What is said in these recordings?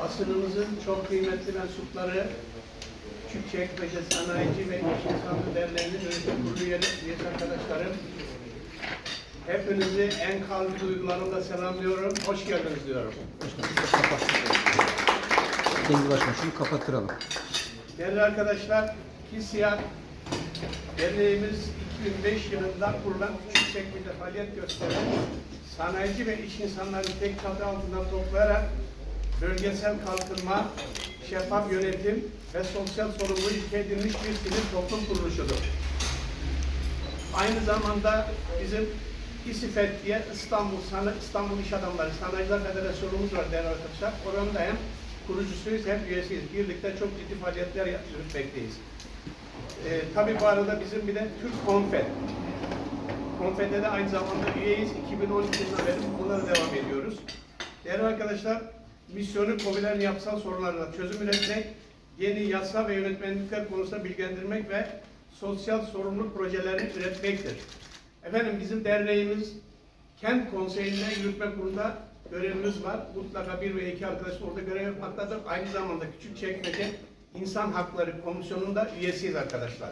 Basınımızın çok kıymetli mensupları, Küçükçekmece Sanayici ve İş İnsanı Derneği'nin yönetim kurulu üyesi arkadaşlarım, hepinizi en kalbi duygularımla selamlıyorum, hoş geldiniz diyorum. Deniz Başkan şunu kapattıralım. Değerli arkadaşlar, hissiyat derneğimiz 2005 yılında kurulan Küçükçekmece'de faaliyet gösteren sanayici ve iş insanlarını tek çatı altında toplayarak bölgesel kalkınma, şeffaf yönetim ve sosyal sorumluluğu ilke edilmiş bir sivil toplum kuruluşudur. Aynı zamanda bizim İSİFET diye İstanbul, Sana, İstanbul İş Adamları Sanayiciler Federasyonumuz var değerli arkadaşlar. Oranın da hem kurucusuyuz hem üyesiyiz. Birlikte çok ciddi faaliyetler yürütmekteyiz. Ee, tabii bu arada bizim bir de Türk Konfet. Konfet'e de aynı zamanda üyeyiz. 2012 yılında beri bunlara devam ediyoruz. Değerli arkadaşlar, misyonu COBİ'lerin yapısal sorunlarına çözüm üretmek, yeni yasa ve yönetmenlikler konusunda bilgilendirmek ve sosyal sorumluluk projelerini üretmektir. Efendim bizim derneğimiz kent konseyinde yürütme kurulunda görevimiz var. Mutlaka bir ve iki arkadaş orada görev yapmaktadır. Aynı zamanda Küçükçekmece İnsan Hakları Komisyonu'nda üyesiyiz arkadaşlar.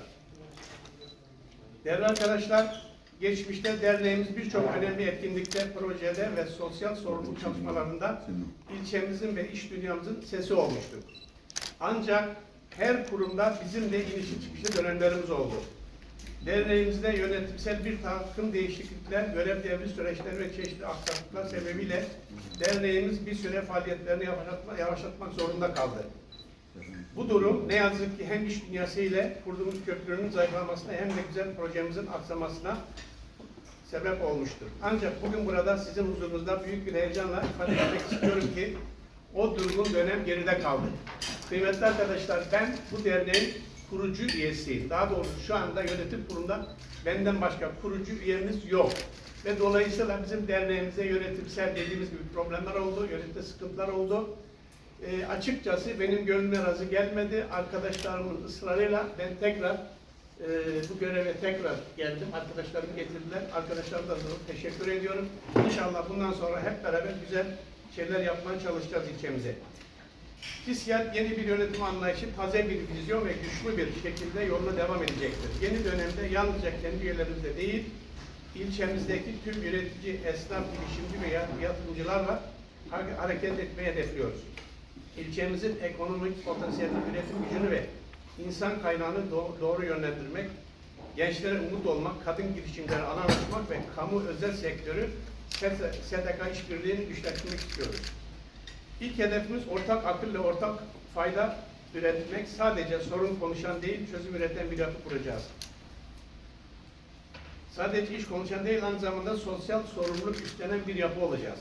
Değerli arkadaşlar, geçmişte derneğimiz birçok önemli etkinlikte, projede ve sosyal sorumluluk çalışmalarında ilçemizin ve iş dünyamızın sesi olmuştur. Ancak her kurumda bizim de inişi çıkışlı dönemlerimiz oldu. Derneğimizde yönetimsel bir takım değişiklikler, görev devri süreçleri ve çeşitli aksaklıklar sebebiyle derneğimiz bir süre faaliyetlerini yavaşlatma, yavaşlatmak zorunda kaldı. Bu durum ne yazık ki hem iş dünyası ile kurduğumuz köprünün zayıflamasına hem de güzel projemizin aksamasına sebep olmuştur. Ancak bugün burada sizin huzurunuzda büyük bir heyecanla ifade etmek istiyorum ki o durgun dönem geride kaldı. Kıymetli arkadaşlar ben bu derneğin kurucu üyesiyim. Daha doğrusu şu anda yönetim kurulunda benden başka kurucu üyemiz yok. Ve dolayısıyla bizim derneğimize yönetimsel dediğimiz gibi problemler oldu, yönetimde sıkıntılar oldu. E, açıkçası benim gönlüme razı gelmedi. Arkadaşlarımın ısrarıyla ben tekrar e, bu göreve tekrar geldim. Arkadaşlarım getirdiler. Arkadaşlarıma da teşekkür ediyorum. İnşallah bundan sonra hep beraber güzel şeyler yapmaya çalışacağız ilçemize. TİSYAT yeni bir yönetim anlayışı, taze bir vizyon ve güçlü bir şekilde yoluna devam edecektir. Yeni dönemde yalnızca kendi üyelerimizde değil, ilçemizdeki tüm üretici, esnaf, girişimci ve yatırımcılarla hare- hareket etmeye hedefliyoruz. İlçemizin ekonomik potansiyelini, üretim gücünü ve insan kaynağını do- doğru yönlendirmek, gençlere umut olmak, kadın girişimleri alan açmak ve kamu özel sektörü STK işbirliğini güçlendirmek istiyoruz. İlk hedefimiz ortak akıl ve ortak fayda üretmek. Sadece sorun konuşan değil, çözüm üreten bir yapı kuracağız. Sadece iş konuşan değil, aynı zamanda sosyal sorumluluk üstlenen bir yapı olacağız.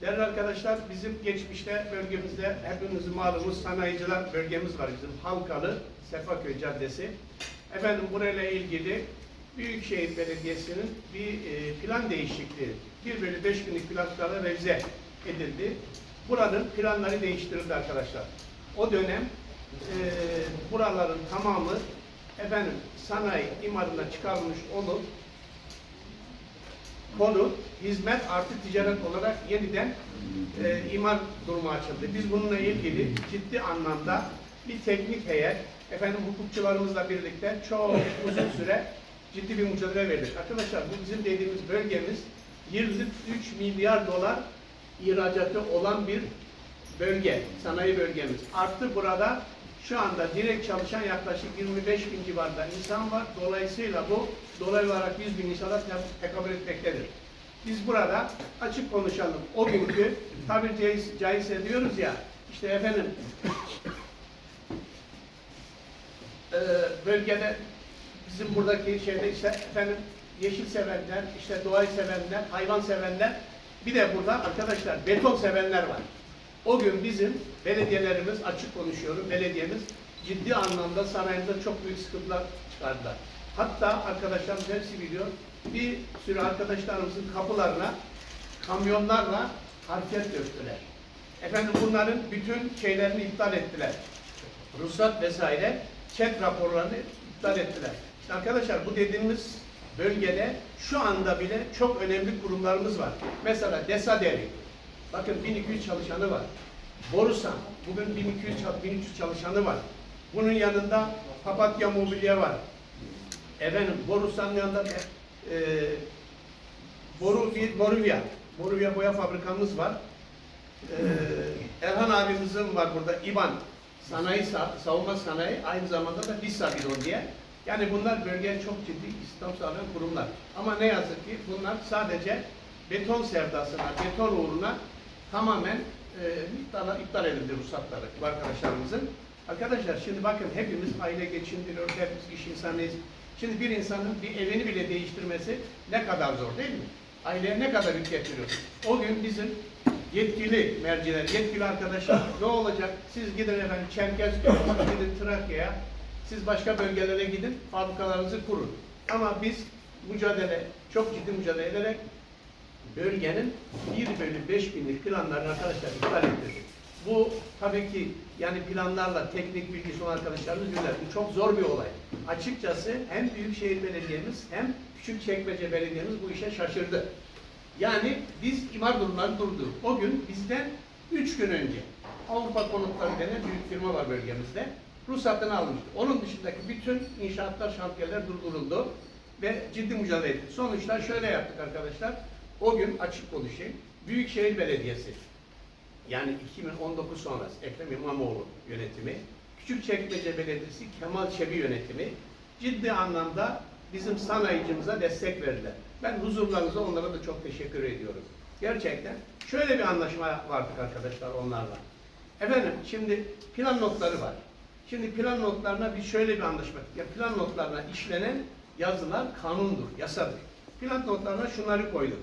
Değerli arkadaşlar, bizim geçmişte bölgemizde hepimizin malumunuz sanayiciler bölgemiz var bizim. Halkalı, Sefaköy Caddesi. Efendim burayla ilgili Büyükşehir Belediyesi'nin bir e, plan değişikliği, 1 bölü 5 günlük planlara revize edildi. Buranın planları değiştirildi arkadaşlar. O dönem e, buraların tamamı efendim sanayi imarına çıkarılmış olup konu hizmet artı ticaret olarak yeniden e, imar durumu açıldı. Biz bununla ilgili ciddi anlamda bir teknik heyet, efendim hukukçularımızla birlikte çok uzun süre ciddi bir mücadele verdik. Arkadaşlar bu bizim dediğimiz bölgemiz yıllık 3 milyar dolar ihracatı olan bir bölge, sanayi bölgemiz. Artı burada şu anda direkt çalışan yaklaşık 25 bin civarında insan var. Dolayısıyla bu dolaylı olarak 100 bin insana te- tekabül etmektedir. Biz burada açık konuşalım. O günkü tabiri caiz, caizse diyoruz ya, işte efendim e, bölgede bizim buradaki şeyde işte efendim yeşil sevenler, işte doğayı sevenler, hayvan sevenler bir de burada arkadaşlar beton sevenler var. O gün bizim belediyelerimiz açık konuşuyorum belediyemiz ciddi anlamda sanayide çok büyük sıkıntılar çıkardılar. Hatta arkadaşlarımız hepsi biliyor bir sürü arkadaşlarımızın kapılarına kamyonlarla harfiyat döktüler. Efendim bunların bütün şeylerini iptal ettiler. ruhsat vesaire çet raporlarını iptal ettiler. İşte arkadaşlar bu dediğimiz bölgede şu anda bile çok önemli kurumlarımız var. Mesela Desaderi. Bakın 1200 çalışanı var. Borusan. Bugün 1200 çal- 1300 çalışanı var. Bunun yanında Papatya Mobilya var. Efendim Borusan'ın yanında e, Boru, Boruvia. Boruvia boya fabrikamız var. Ee, Erhan abimizin var burada İBAN sanayi sa- savunma sanayi aynı zamanda da BİSA Biro diye. Yani bunlar bölgeye çok ciddi istihdam sağlayan kurumlar. Ama ne yazık ki bunlar sadece beton sevdasına, beton uğruna tamamen e, iptal, iptal edildi ruhsatları bu arkadaşlarımızın. Arkadaşlar şimdi bakın hepimiz aile geçindiriyoruz, hepimiz iş insanıyız. Şimdi bir insanın bir evini bile değiştirmesi ne kadar zor değil mi? Aileye ne kadar yük getiriyor? O gün bizim yetkili merciler, yetkili arkadaşlar ne olacak? Siz gidin efendim Çerkezköy'e, gidin Trakya'ya, siz başka bölgelere gidin, fabrikalarınızı kurun. Ama biz mücadele, çok ciddi mücadele ederek bölgenin 1 bölü 5 binlik planlarını arkadaşlar iptal ettirdik. Bu tabii ki yani planlarla teknik bilgisi olan arkadaşlarımız bilir. Bu çok zor bir olay. Açıkçası hem Büyükşehir Belediye'miz hem Küçükçekmece Belediye'miz bu işe şaşırdı. Yani biz imar durumları durdu. O gün bizden 3 gün önce Avrupa Konutları denen büyük firma var bölgemizde. Ruhsatını almıştı. Onun dışındaki bütün inşaatlar, şantiyeler durduruldu ve ciddi mücadele ettik. Sonuçta şöyle yaptık arkadaşlar. O gün açık konuşayım. Büyükşehir Belediyesi yani 2019 sonrası Ekrem İmamoğlu yönetimi, Küçükçekmece Belediyesi Kemal Çebi yönetimi ciddi anlamda bizim sanayicimize destek verdiler. Ben huzurlarınıza onlara da çok teşekkür ediyorum. Gerçekten şöyle bir anlaşma vardık arkadaşlar onlarla. Efendim şimdi plan notları var. Şimdi plan notlarına biz şöyle bir anlaşma Ya plan notlarına işlenen yazılar kanundur, yasadır. Plan notlarına şunları koyduk.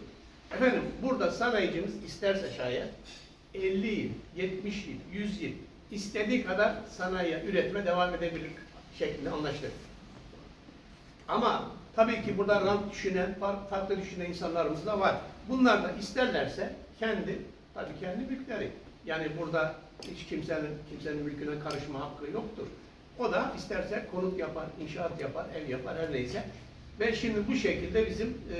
Efendim burada sanayicimiz isterse şayet 50 yıl, 70 yıl, 100 yıl istediği kadar sanayiye üretime devam edebilir şeklinde anlaştık. Ama tabii ki burada rant düşünen, far- farklı düşünen insanlarımız da var. Bunlar da isterlerse kendi, tabii kendi mülkleri. Yani burada hiç kimsenin kimsenin mülküne karışma hakkı yoktur. O da isterse konut yapar, inşaat yapar, ev yapar, her neyse. Ve şimdi bu şekilde bizim e,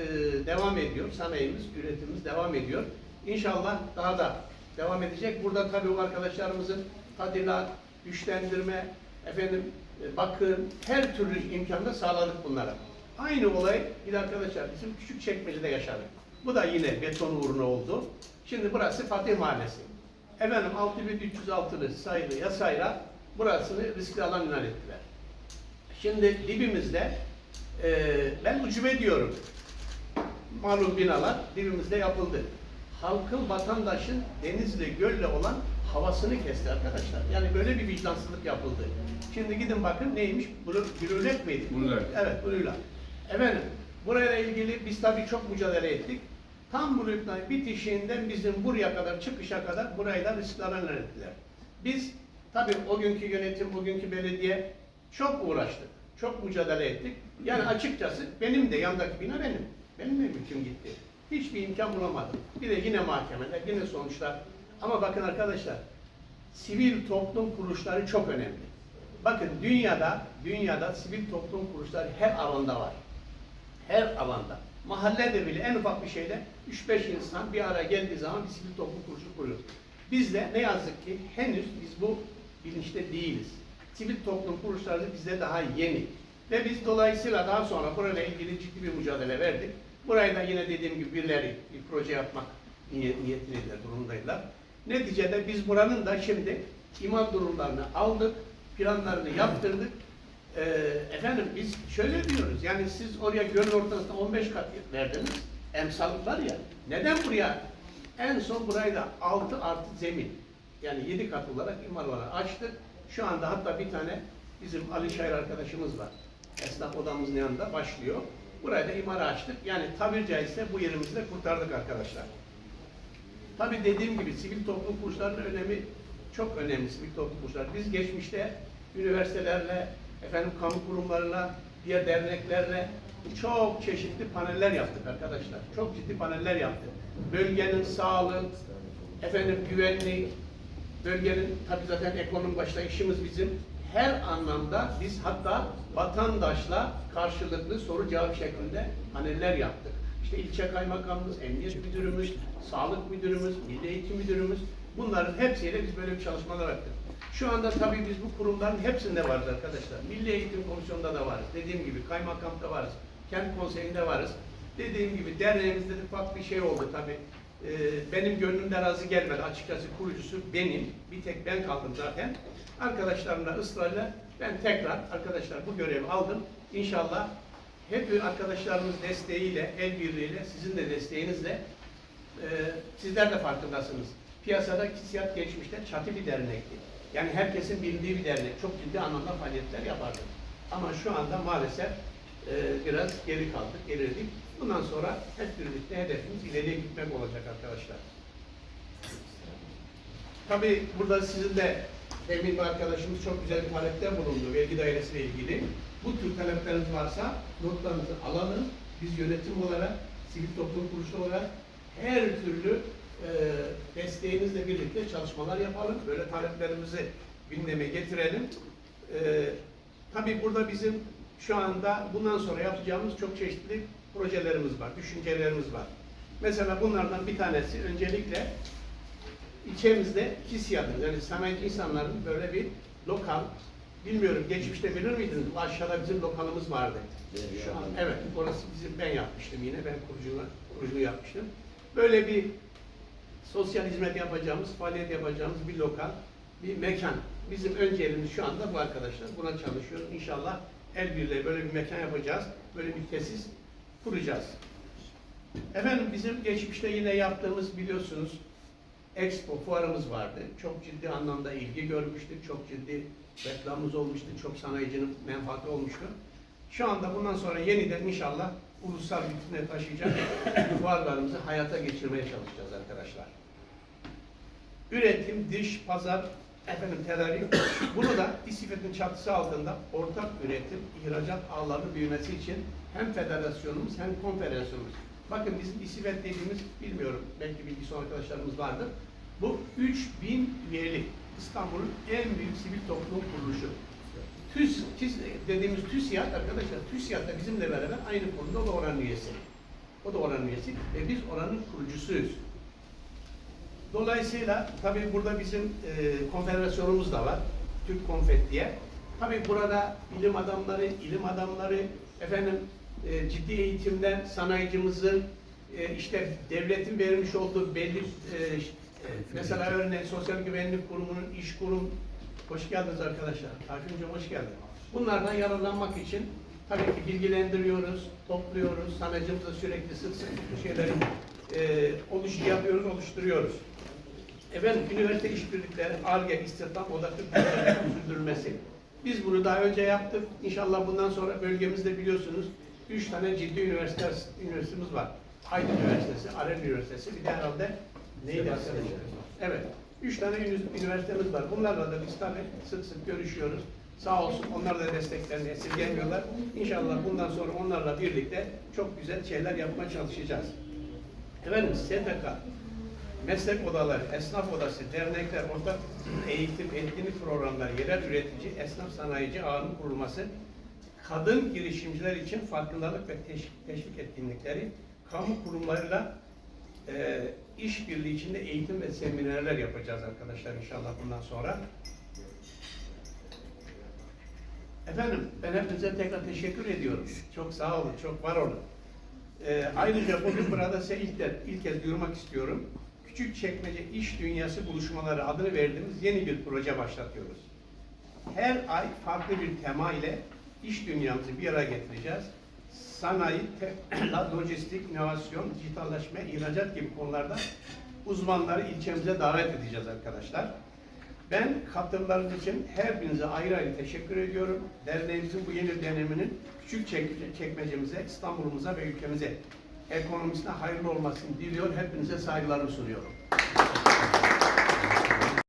devam ediyor. Sanayimiz, üretimimiz devam ediyor. İnşallah daha da devam edecek. Burada tabii o arkadaşlarımızın tadilat, güçlendirme, efendim e, bakım, her türlü imkanı sağladık bunlara. Aynı olay bir arkadaşlar bizim küçük çekmecede yaşadık. Bu da yine beton uğruna oldu. Şimdi burası Fatih Mahallesi. Efendim 6306'lı sayılı yasayla burasını riskli alan ilan ettiler. Şimdi dibimizde e, ben ucube diyorum. Malum binalar dibimizde yapıldı. Halkın, vatandaşın denizle, gölle olan havasını kesti arkadaşlar. Yani böyle bir vicdansızlık yapıldı. Şimdi gidin bakın neymiş? Blölet miydi? Blölet. Evet, blölet. Efendim, burayla ilgili biz tabii çok mücadele ettik. Tam blölet'in bitişiğinden bizim buraya kadar, çıkışa kadar burayla ilan ettiler. Biz tabii o günkü yönetim, bugünkü belediye çok uğraştık. Çok mücadele ettik. Yani açıkçası benim de yandaki bina benim. Benim de mülküm gitti. Hiçbir imkan bulamadım. Bir de yine mahkemeler, yine sonuçlar. Ama bakın arkadaşlar, sivil toplum kuruluşları çok önemli. Bakın dünyada, dünyada sivil toplum kuruluşları her alanda var. Her alanda. Mahallede bile en ufak bir şeyde 3-5 insan bir araya geldiği zaman bir sivil toplum kuruluşu kuruyor. Biz de ne yazık ki henüz biz bu bilinçte değiliz. Sivil toplum kuruluşları bizde daha yeni. Ve biz dolayısıyla daha sonra burayla ilgili ciddi bir mücadele verdik. Burayı da yine dediğim gibi birileri bir proje yapmak niyet, niyetliydiler, durumdaydılar. Neticede biz buranın da şimdi imar durumlarını aldık, planlarını yaptırdık. Ee, efendim biz şöyle diyoruz, yani siz oraya gölün ortasında 15 kat verdiniz, emsallık var ya, neden buraya en son burayı da 6 artı zemin, yani 7 kat olarak imar olarak açtık. Şu anda hatta bir tane bizim Ali Şair arkadaşımız var. Esnaf odamızın yanında başlıyor. Burayı da imara açtık. Yani tabiri caizse bu yerimizi de kurtardık arkadaşlar. Tabii dediğim gibi sivil toplum kuruluşlarının önemi çok önemli sivil toplum kuruluşları. Biz geçmişte üniversitelerle, efendim kamu kurumlarına, diğer derneklerle çok çeşitli paneller yaptık arkadaşlar. Çok ciddi paneller yaptık. Bölgenin sağlığı, efendim güvenliği, bölgenin tabii zaten ekonomi başta işimiz bizim. her anlamda biz hatta vatandaşla karşılıklı soru cevap şeklinde paneller yaptık. İşte ilçe kaymakamımız, emniyet müdürümüz, sağlık müdürümüz, milli eğitim müdürümüz bunların hepsiyle biz böyle bir çalışmalar yaptık. Şu anda tabii biz bu kurumların hepsinde varız arkadaşlar. Milli Eğitim Komisyonu'nda da varız. Dediğim gibi kaymakamda varız. Kent konseyinde varız. Dediğim gibi derneğimizde de ufak bir şey oldu tabii. Ee, benim gönlümden razı gelmedi. Açıkçası kurucusu benim. Bir tek ben kaldım zaten. Arkadaşlarımla ısrarla ben tekrar arkadaşlar bu görevi aldım. İnşallah hep arkadaşlarımız desteğiyle, el birliğiyle, sizin de desteğinizle e, sizler de farkındasınız. Piyasada Kisiyat geçmişte çatı bir dernekti. Yani herkesin bildiği bir dernek. Çok ciddi anlamda faaliyetler yapardı. Ama şu anda maalesef e, biraz geri kaldık, gerildik. Bundan sonra hep birlikte hedefimiz ileriye gitmek olacak arkadaşlar. Tabii burada sizin de demin bir arkadaşımız çok güzel bir talepte bulundu vergi dairesiyle ilgili. Bu tür talepleriniz varsa notlarınızı alalım. Biz yönetim olarak, sivil toplum kuruluşu olarak her türlü e, desteğinizle birlikte çalışmalar yapalım. Böyle taleplerimizi gündeme getirelim. E, tabii burada bizim şu anda bundan sonra yapacağımız çok çeşitli projelerimiz var, düşüncelerimiz var. Mesela bunlardan bir tanesi öncelikle ilçemizde KİSİAD'ın yani sanayici insanların böyle bir lokal, bilmiyorum geçmişte bilir miydiniz? Aşağıda bizim lokalımız vardı. Şu an evet, orası bizim ben yapmıştım yine, ben kuruculuğu, kuruculuğu yapmıştım. Böyle bir sosyal hizmet yapacağımız, faaliyet yapacağımız bir lokal, bir mekan. Bizim önceliğimiz şu anda bu arkadaşlar. Buna çalışıyoruz. İnşallah el birliğiyle böyle bir mekan yapacağız. Böyle bir tesis kuracağız. Efendim bizim geçmişte yine yaptığımız biliyorsunuz Expo fuarımız vardı. Çok ciddi anlamda ilgi görmüştük. Çok ciddi reklamımız olmuştu. Çok sanayicinin menfaati olmuştu. Şu anda bundan sonra yeniden inşallah ulusal vitrine taşıyacak fuarlarımızı hayata geçirmeye çalışacağız arkadaşlar. Üretim, dış, pazar, efendim tedarik. Bunu da İSİFET'in çatısı altında ortak üretim, ihracat ağlarının büyümesi için hem federasyonumuz hem konferansiyonumuz. Bakın bizim İSİFET dediğimiz bilmiyorum belki bilgisi olan arkadaşlarımız vardır. Bu 3000 üyeli İstanbul'un en büyük sivil toplum kuruluşu. TÜS, TİS dediğimiz TÜSİAD arkadaşlar, TÜSİAD da bizimle beraber aynı konuda o da oranın üyesi. O da oranın üyesi ve biz oranın kurucusuyuz. Dolayısıyla tabii burada bizim e, konfederasyonumuz da var. Türk Konfet diye. Tabii burada bilim adamları, ilim adamları, efendim e, ciddi eğitimden sanayicimizin e, işte devletin vermiş olduğu belli e, e, mesela örneğin Sosyal Güvenlik Kurumu'nun iş kurum hoş geldiniz arkadaşlar. Hocam hoş geldin. Bunlardan yararlanmak için tabii ki bilgilendiriyoruz, topluyoruz, sanayicimize sürekli sık sık bu şeyleri e, oluş yapıyoruz, oluşturuyoruz. Efendim, üniversite işbirlikleri, ARGE, istihdam odaklı sürdürülmesi. Biz bunu daha önce yaptık. İnşallah bundan sonra bölgemizde biliyorsunuz üç tane ciddi üniversite, üniversitemiz var. Aydın Üniversitesi, Arel Üniversitesi, bir de herhalde neydi arkadaşlar? Evet, üç tane üniversitemiz var. Bunlarla da biz tabii sık sık görüşüyoruz. Sağ olsun onlar da desteklerini esirgemiyorlar. İnşallah bundan sonra onlarla birlikte çok güzel şeyler yapmaya çalışacağız. Efendim STK, meslek odaları, esnaf odası, dernekler, ortak eğitim, etkinlik programları, yerel üretici, esnaf sanayici ağının kurulması, kadın girişimciler için farkındalık ve teşvik, teşvik etkinlikleri, kamu kurumlarıyla e, işbirliği içinde eğitim ve seminerler yapacağız arkadaşlar inşallah bundan sonra. Efendim ben hepinize tekrar teşekkür ediyorum. Çok sağ olun, çok var olun. Ee, ayrıca bugün burada size ilk, de, ilk kez duyurmak istiyorum. Küçükçekmece İş Dünyası Buluşmaları adını verdiğimiz yeni bir proje başlatıyoruz. Her ay farklı bir tema ile iş dünyamızı bir araya getireceğiz. Sanayi, lojistik, inovasyon, dijitalleşme, ihracat gibi konularda uzmanları ilçemize davet edeceğiz arkadaşlar. Ben katılımlarınız için her birinize ayrı ayrı teşekkür ediyorum. Derneğimizin bu yeni döneminin küçük çek- çekmecemize, İstanbul'umuza ve ülkemize ekonomisine hayırlı olmasını diliyor. Hepinize saygılarımı sunuyorum.